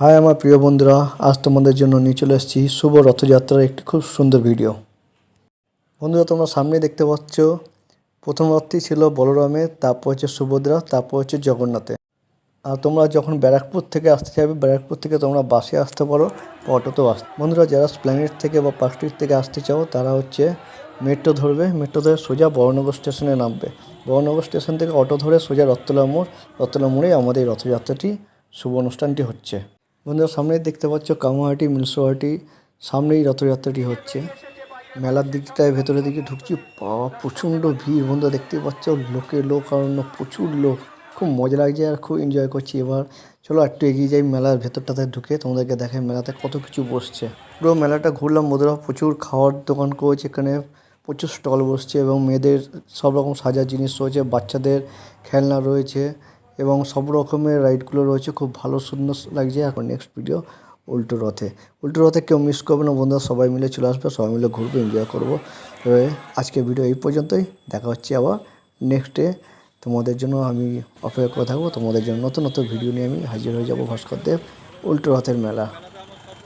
High আমার প্রিয় বন্ধুরা, আজ তোমাদের জন্য নিয়ে চলে এসেছি শুভ রথযাত্রার একটি খুব সুন্দর ভিডিও বন্ধুরা, তোমরা সামনে দেখতে পাচ্ছ, প্রথম রথটি ছিল বলরামের তারপর হচ্ছে সুভদ্রা, তারপর হচ্ছে জগন্নাথের আর তোমরা যখন ব্যারাকপুর থেকে আসতে চাইবে ব্যারাকপুর থেকে তোমরা বাসে আসতে পারো অটোতেও আসতে। বন্ধুরা, যারা স্প্ল্যানেট থেকে বা পার্ক স্ট্রিট থেকে আসতে চাও, তারা হচ্ছে মেট্রো ধরবে। মেট্রো ধরে সোজা বড়নগর স্টেশনে নামবে। বড়নগর স্টেশন থেকে অটো ধরে সোজা রত্তলা মোড় রত্তলা মোড়ে আমাদের রথযাত্রাটি, শুভ অনুষ্ঠানটি হচ্ছে। বন্ধুরা সামনে দেখতে পাচ্ছ কামাহাটি মিলসোহাটি সামনেই রথযাত্রাটি হচ্ছে। মেলার দিকটায় ভেতরের দিকে ঢুকছি বাবা প্রচণ্ড ভিড়। বন্ধুরা দেখতে পাচ্ছ, লোকে লোক আর প্রচুর লোক। খুব মজা লাগছে আর খুব এনজয় করছি। এবার চলো একটু এগিয়ে যাই মেলার ভেতরটাতে ঢুকে। তোমাদেরকে দেখাই মেলাতে কত কিছু বসছে। পুরো মেলাটা ঘুরলাম, বন্ধুরা। প্রচুর খাওয়ার দোকান করেছে এখানে। প্রচুর স্টল বসছে এবং মেয়েদের সব রকম সাজার জিনিস রয়েছে, বাচ্চাদের খেলনা রয়েছে। এবং সব রকমের রাইডগুলো রয়েছে, খুব ভালো সুন্দর লাগছে এখন নেক্সট ভিডিও উল্টো রথে। উল্টো রথে কেউ মিস করবে না বন্ধুরা, সবাই মিলে চলে আসবে, সবাই মিলে ঘুরবে এনজয় করব। আজকে ভিডিও এই পর্যন্তই, দেখা হচ্ছে আবার নেক্সটে তোমাদের জন্য আমি অপেক্ষা করে থাকব, তোমাদের জন্য নতুন নতুন ভিডিও নিয়ে আমি হাজির হয়ে যাব ভাস্কর দেব, উল্টো রথের মেলা।